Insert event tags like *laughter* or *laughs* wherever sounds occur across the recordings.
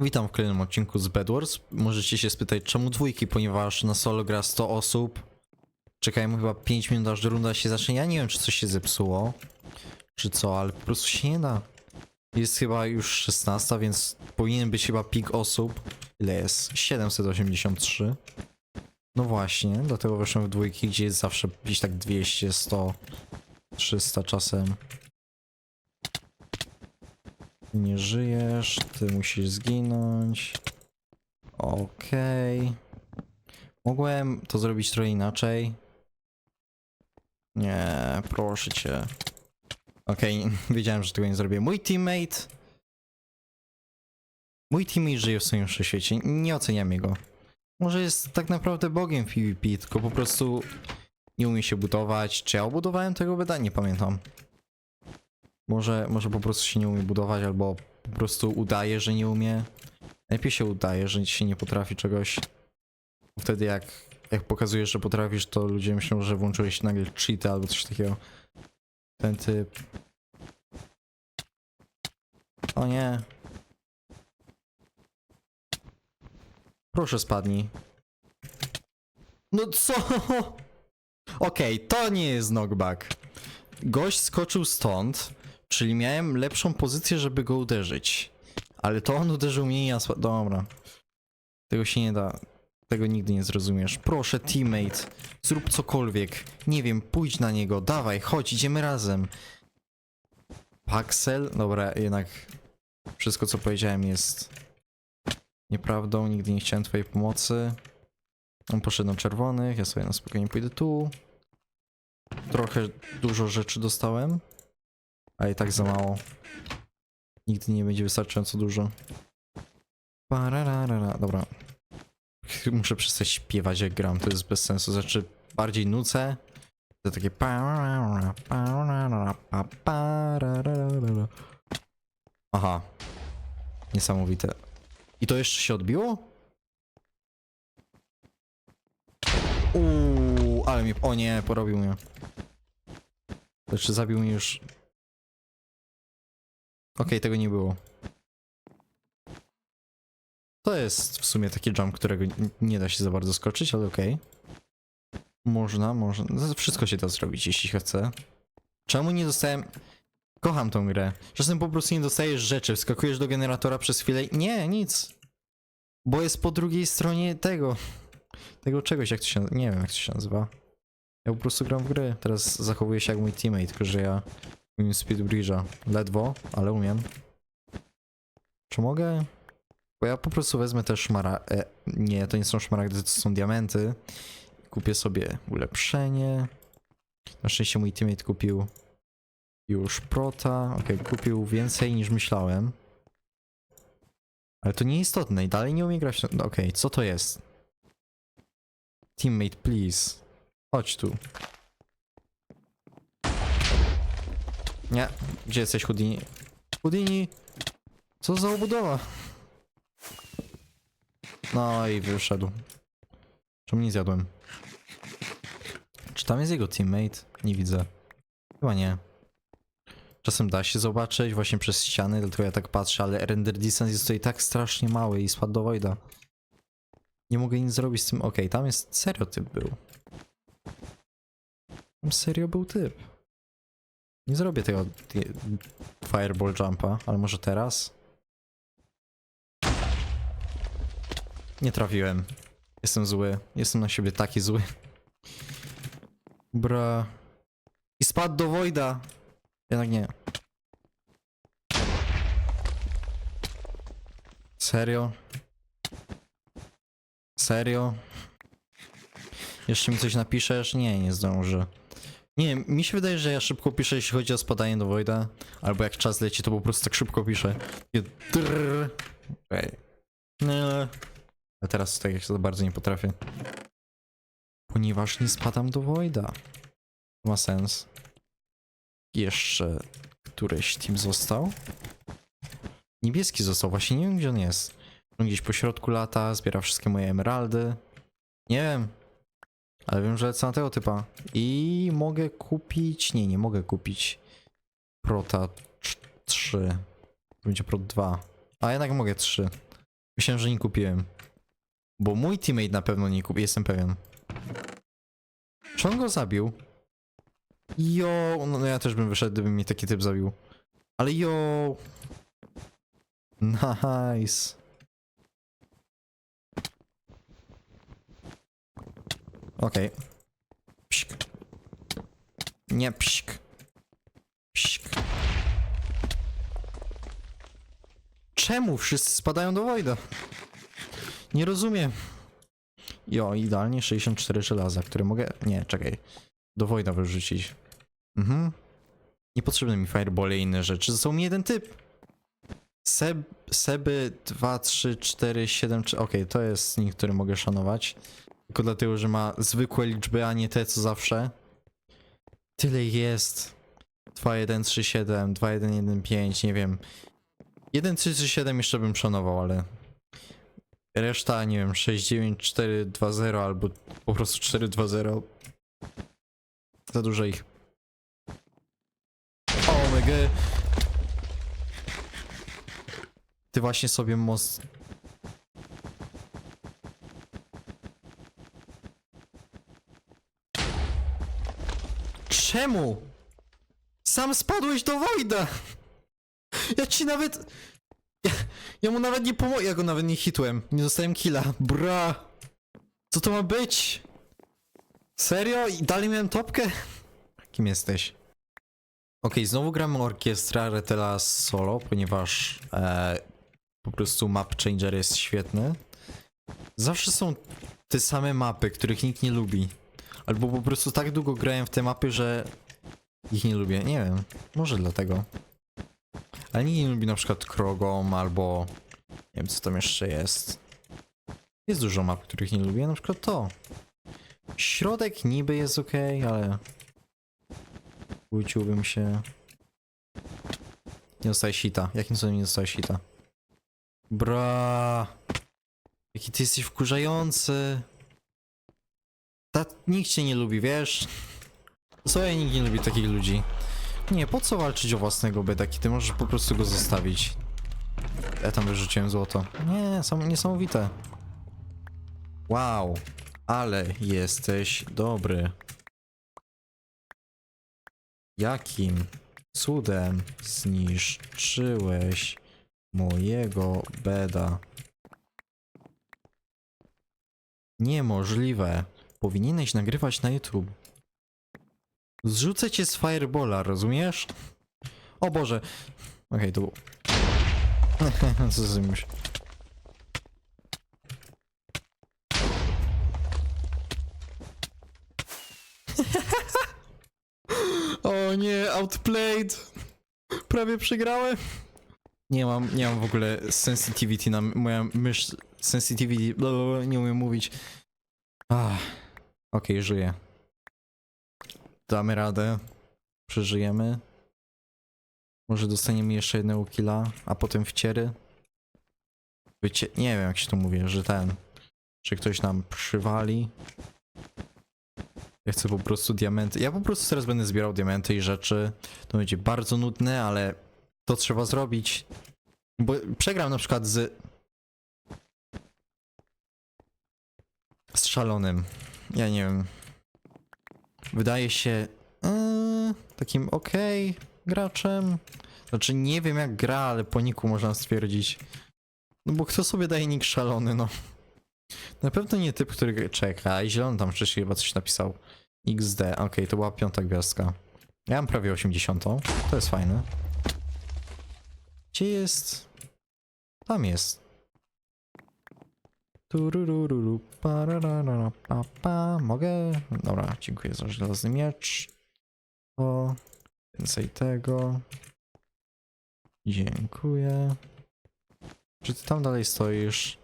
Witam w kolejnym odcinku z Bedwars. Możecie się spytać, czemu dwójki, ponieważ na solo gra 100 osób. Czekajmy chyba 5 minut, aż runda się zacznie. Ja nie wiem, czy coś się zepsuło, czy co, ale po prostu się nie da. Jest chyba już 16, więc powinien być chyba pik osób. Ile jest? 783. No właśnie, dlatego weszłem w dwójki, gdzie jest zawsze gdzieś tak 200, 100, 300 czasem. Ty nie żyjesz, ty musisz zginąć. Okej. Mogłem to zrobić trochę inaczej. Nie, proszę cię. Okej, *laughs* wiedziałem, że tego nie zrobię. Mój teammate. Mój teammate żyje w swoim świecie. Nie oceniam jego. Może jest tak naprawdę bogiem PvP, tylko po prostu nie umie się budować. Czy ja obudowałem tego beda? Nie pamiętam. Może, może po prostu się nie umie budować, albo po prostu udaje, że nie umie. Lepiej się udaje, że się nie potrafi czegoś. Wtedy jak, jak pokazujesz, że potrafisz, to ludzie myślą, że włączyłeś nagle cheat albo coś takiego. Ten typ. O nie. Proszę spadnij. No co? *laughs* Okej, to nie jest knockback. Gość skoczył stąd, czyli miałem lepszą pozycję, żeby go uderzyć. Ale to on uderzył mnie i ja Dobra. Tego się nie da. Tego nigdy nie zrozumiesz. Proszę, teammate, zrób cokolwiek. Nie wiem, pójdź na niego, dawaj, chodź, idziemy razem. Paxel? Dobra, jednak wszystko co powiedziałem jest nieprawdą. Nigdy nie chciałem twojej pomocy. On poszedł na czerwonych, ja sobie na spokojnie pójdę tu. Trochę dużo rzeczy dostałem, ale i tak za mało. Nigdy nie będzie wystarczająco dużo. Pararara. Dobra. Muszę przestać śpiewać jak gram, to jest bez sensu. Znaczy, bardziej nucę. To takie. Aha. Niesamowite. I to jeszcze się odbiło? Uuu, ale mnie. O nie, porobił mnie. Znaczy, zabił mnie już. Okej, tego nie było. To jest w sumie taki jump, którego nie da się za bardzo skoczyć, ale okej. Można, można. No, Wszystko się da zrobić, jeśli chce. Czemu nie dostałem. Kocham tą grę. Czasem po prostu nie dostajesz rzeczy, wskakujesz do generatora przez chwilę i nie, nic. Bo jest po drugiej stronie tego. Tego czegoś, jak to się Nie wiem, jak to się nazywa. Ja po prostu gram w gry. Teraz zachowuję się jak mój teammate, tylko że ja umiem speed bridge'a. Ledwo, ale umiem. Czy mogę? Bo ja po prostu wezmę też szmara... E, nie, to nie są szmaragdy, to są diamenty. Kupię sobie ulepszenie. Na szczęście mój teammate kupił już prota. Okej, kupił więcej niż myślałem. Ale to nieistotne i dalej nie umie grać. No, Okej, co to jest? Teammate, please. Chodź tu. Nie. Gdzie jesteś, Houdini? Houdini! Co za obudowa? No i wyszedł. Czemu nie zjadłem? Czy tam jest jego teammate? Nie widzę. Chyba nie. Czasem da się zobaczyć właśnie przez ściany, dlatego ja tak patrzę, ale render distance jest tutaj tak strasznie mały i spadł do Voida. Nie mogę nic zrobić z tym. Okej, tam jest serio typ był. Tam serio był typ. Nie zrobię tego fireball jumpa, ale może teraz? Nie trafiłem. Jestem zły. Jestem na siebie taki zły. Bra. I spadł do Voida. Jednak nie. Serio? Serio? Jeszcze mi coś napiszesz? Nie, nie zdążę. Nie, mi się wydaje, że ja szybko piszę, jeśli chodzi o spadanie do Voida. Albo jak czas leci, to po prostu tak szybko piszę. Ej. Nie. A teraz tak jak za bardzo nie potrafię. Ponieważ nie spadam do Voida. Ma sens. Jeszcze któryś team został. Niebieski został, właśnie nie wiem gdzie on jest. On gdzieś po środku lata, zbiera wszystkie moje emeraldy. Nie wiem. Ale wiem, że lecę na tego typa. I mogę kupić... Nie, nie mogę kupić Prota 3. Będzie Prot 2. A jednak mogę 3. Myślałem, że nie kupiłem. Bo mój teammate na pewno nie kupi, jestem pewien. Czy on go zabił? Jo, no no ja też bym wyszedł, gdyby mnie taki typ zabił. Ale jo. Nice. Okej. Psik. Nie psik. Psik. Czemu wszyscy spadają do Wojda? Nie rozumiem. Jo, idealnie 64 żelaza, które mogę... Nie, czekaj. Do Wojda wyrzucić. Mhm. Niepotrzebne mi fireball i inne rzeczy. Został mi jeden typ. Seb, Seby 2, 3, 4, 7, 3. Okej, to jest nick, który mogę szanować. Tylko dlatego, że ma zwykłe liczby, a nie te co zawsze. Tyle jest. 2, 1, 3, 7, 2, 1, 1, 5, nie wiem. 1, 3, 3, 7 jeszcze bym szanował, ale... Reszta, nie wiem, 6, 9, 4, 2, 0 albo po prostu 4, 2, 0. Za dużo ich. Omega. Ty właśnie sobie most... Czemu? Sam spadłeś do Wojda! Ja ci nawet... Ja, ja mu nawet nie pomogę, ja go nawet nie hitłem. Nie dostałem killa. Bra! Co to ma być? Serio? I dalej miałem topkę? Kim jesteś? Okej, znowu gramy orkiestra Retela solo, ponieważ e, po prostu map changer jest świetny. Zawsze są te same mapy, których nikt nie lubi. Albo po prostu tak długo grałem w te mapy, że ich nie lubię. Nie wiem, może dlatego. Ale nikt nie lubi na przykład Krogom albo nie wiem co tam jeszcze jest. Jest dużo map, których nie lubię, na przykład to. Środek niby jest ok, ale Kłóciłbym się. Nie dostaję sita. Jakim cudem nie dostaję sita? Bra. Jaki ty jesteś wkurzający. Ta, nikt cię nie lubi, wiesz? Ja nikt nie lubi takich ludzi. Nie, po co walczyć o własnego bedaki? Ty możesz po prostu go zostawić. Ja tam wyrzuciłem złoto. Nie, są niesamowite. Wow. Ale jesteś dobry. Jakim cudem zniszczyłeś mojego beda? Niemożliwe. Powinieneś nagrywać na YouTube. Zrzucę cię z Firebola, rozumiesz? O Boże. Okej, to był... *laughs* Co z już? *laughs* O nie, outplayed. Prawie przegrałem. Nie mam, nie mam w ogóle sensitivity na moja mysz sensitivity, blablabla, nie umiem mówić. Ah, okej, żyję. Damy radę. Przeżyjemy. Może dostaniemy jeszcze jednego killa, a potem wciery. Wycie... Nie wiem jak się to mówi, że ten... Że ktoś nam przywali. Ja chcę po prostu diamenty. Ja po prostu teraz będę zbierał diamenty i rzeczy. To będzie bardzo nudne, ale to trzeba zrobić. Bo przegram na przykład z. z szalonym. Ja nie wiem. Wydaje się yy, takim okej graczem. Znaczy nie wiem jak gra, ale po niku można stwierdzić. No bo kto sobie daje nick szalony, no. Na pewno nie typ, który czeka. I zielony tam wcześniej chyba coś napisał. XD, okej, to była piąta gwiazdka. Ja mam prawie 80. To jest fajne. Gdzie jest? Tam jest. Turururu, pa, pa. Mogę? Dobra, dziękuję za żelazny miecz. O, więcej tego. Dziękuję. Czy ty tam dalej stoisz?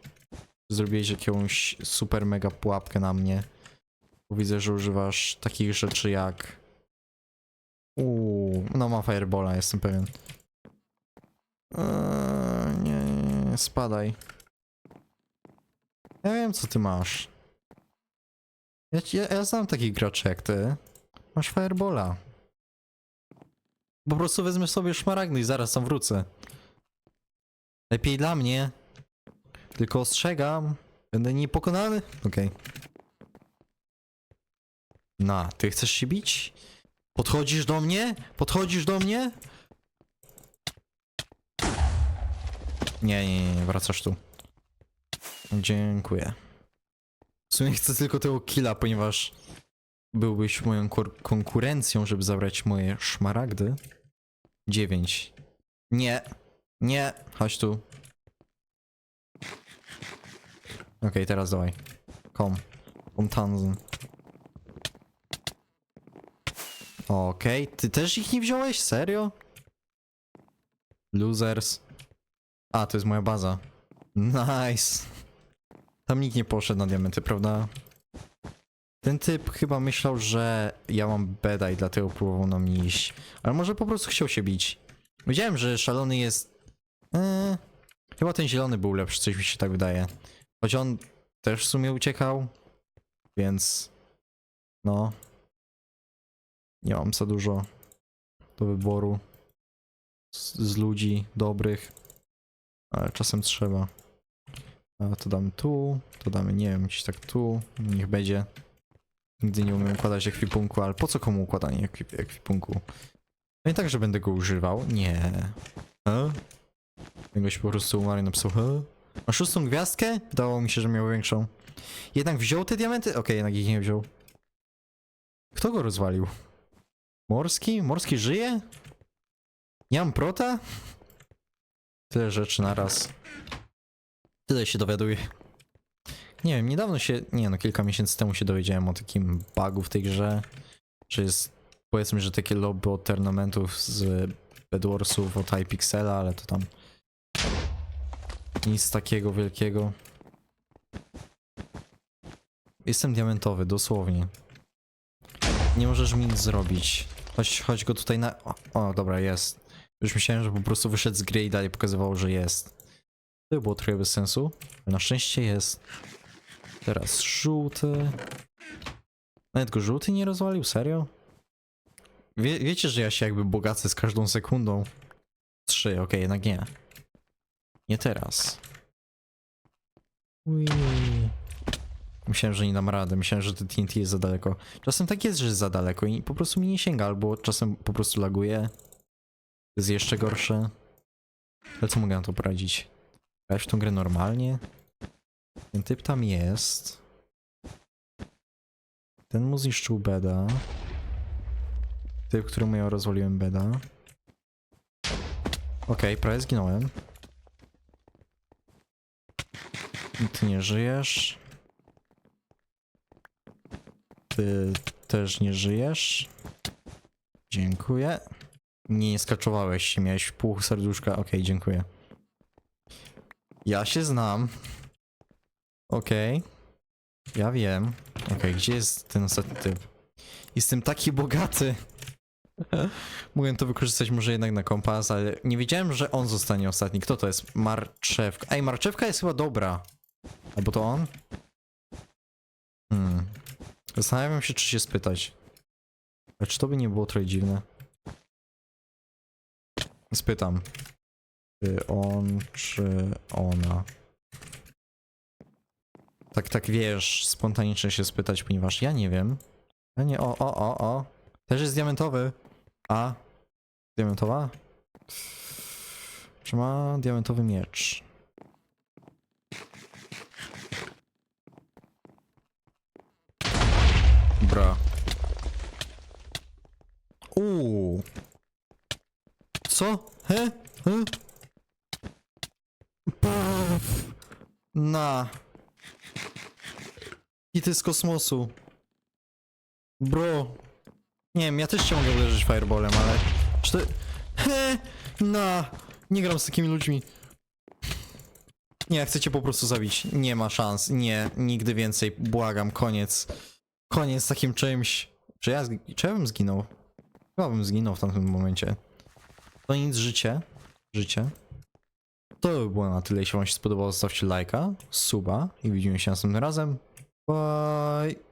Zrobiłeś jakąś super mega pułapkę na mnie. Bo widzę, że używasz takich rzeczy jak... Uuu, no ma firebola, jestem pewien. Eee, nie, nie, nie, spadaj. Ja wiem, co ty masz. Ja, ja, ja znam takich graczy jak ty. Masz firebola. Po prostu wezmę sobie szmaragdy i zaraz tam wrócę. Lepiej dla mnie. Tylko ostrzegam. Będę niepokonany. Okej. Na, ty chcesz się bić? Podchodzisz do mnie? Podchodzisz do mnie? Nie, nie, nie, nie, wracasz tu. Dziękuję. W sumie chcę tylko tego killa, ponieważ byłbyś moją konkurencją, żeby zabrać moje szmaragdy. 9. Nie. Nie. Chodź tu. Okej, teraz dawaj. Kom. Kom Tanzen. Okej, ty też ich nie wziąłeś? Serio? Losers. A, to jest moja baza. Nice. Tam nikt nie poszedł na diamenty, prawda? Ten typ chyba myślał, że ja mam beda i dlatego próbował na mnie iść. Ale może po prostu chciał się bić. Wiedziałem, że szalony jest... Eee, chyba ten zielony był lepszy, coś mi się tak wydaje. Choć on też w sumie uciekał, więc... No... Nie mam za dużo do wyboru z, z ludzi dobrych, ale czasem trzeba. A to damy tu, to damy, nie wiem, gdzieś tak tu, niech będzie. Nigdy nie umiem układać ekwipunku, ale po co komu układanie ekwip ekwipunku? No i tak, że będę go używał? Nie. Jego się po prostu umarł i napisał, he? Ma szóstą gwiazdkę? Dało mi się, że miał większą. Jednak wziął te diamenty? Okej, jednak ich nie wziął. Kto go rozwalił? Morski? Morski żyje? Mam prota? Tyle rzeczy naraz. Tyle się dowiaduję. Nie wiem, niedawno się, nie no, kilka miesięcy temu się dowiedziałem o takim bugu w tej grze, że jest, powiedzmy, że takie lobby od ornamentów z Bedwarsów od Hypixela, ale to tam nic takiego wielkiego. Jestem diamentowy, dosłownie. Nie możesz mi nic zrobić. Chodź, chodź go tutaj na... O, o, dobra, jest. Już myślałem, że po prostu wyszedł z gry i dalej pokazywało, że jest. To było trochę bez sensu. Na szczęście jest. Teraz żółty. Nawet go żółty nie rozwalił? Serio? Wie, wiecie, że ja się jakby bogacę z każdą sekundą. Trzy, okej, jednak nie. Nie teraz. Ui. Myślałem, że nie dam rady. Myślałem, że to TNT jest za daleko. Czasem tak jest, że jest za daleko i po prostu mi nie sięga, albo czasem po prostu laguje. Jest jeszcze gorsze. Ale co mogę na to poradzić? Grać w tą grę normalnie? Ten typ tam jest. Ten mu zniszczył beda. Typ, któremu ja rozwaliłem beda. Okej, prawie zginąłem. I Ty nie żyjesz. Ty też nie żyjesz. Dziękuję. Nie, skaczowałeś się, miałeś pół serduszka. Okej, dziękuję. Ja się znam. Okej. Ja wiem. Okej, gdzie jest ten ostatni typ? Jestem taki bogaty. *laughs* Mogłem to wykorzystać może jednak na kompas, ale nie wiedziałem, że on zostanie ostatni. Kto to jest? Marczewka. Ej, marczewka jest chyba dobra. Albo to on? Hmm. Zastanawiam się, czy się spytać. A czy to by nie było trochę dziwne? Spytam. Czy on, czy ona? Tak, tak wiesz, spontanicznie się spytać, ponieważ ja nie wiem. Ja nie, o, o, o, o. Też jest diamentowy. A? Diamentowa? Czy ma diamentowy miecz? Bra. Uuu. Co? He? He? Na. Hity z kosmosu. Bro. Nie wiem, ja też cię mogę uderzyć fireballem, ale... Czy to... He! Na. Nie gram z takimi ludźmi. Nie, chcę cię po prostu zabić. Nie ma szans. Nie, nigdy więcej. Błagam, koniec. Koniec z takim czymś. Czy ja, czy ja bym zginął? Chyba bym zginął w tamtym momencie. To nic, życie. Życie. To by było na tyle. Jeśli wam się spodobało, zostawcie lajka, suba i widzimy się następnym razem. Bye!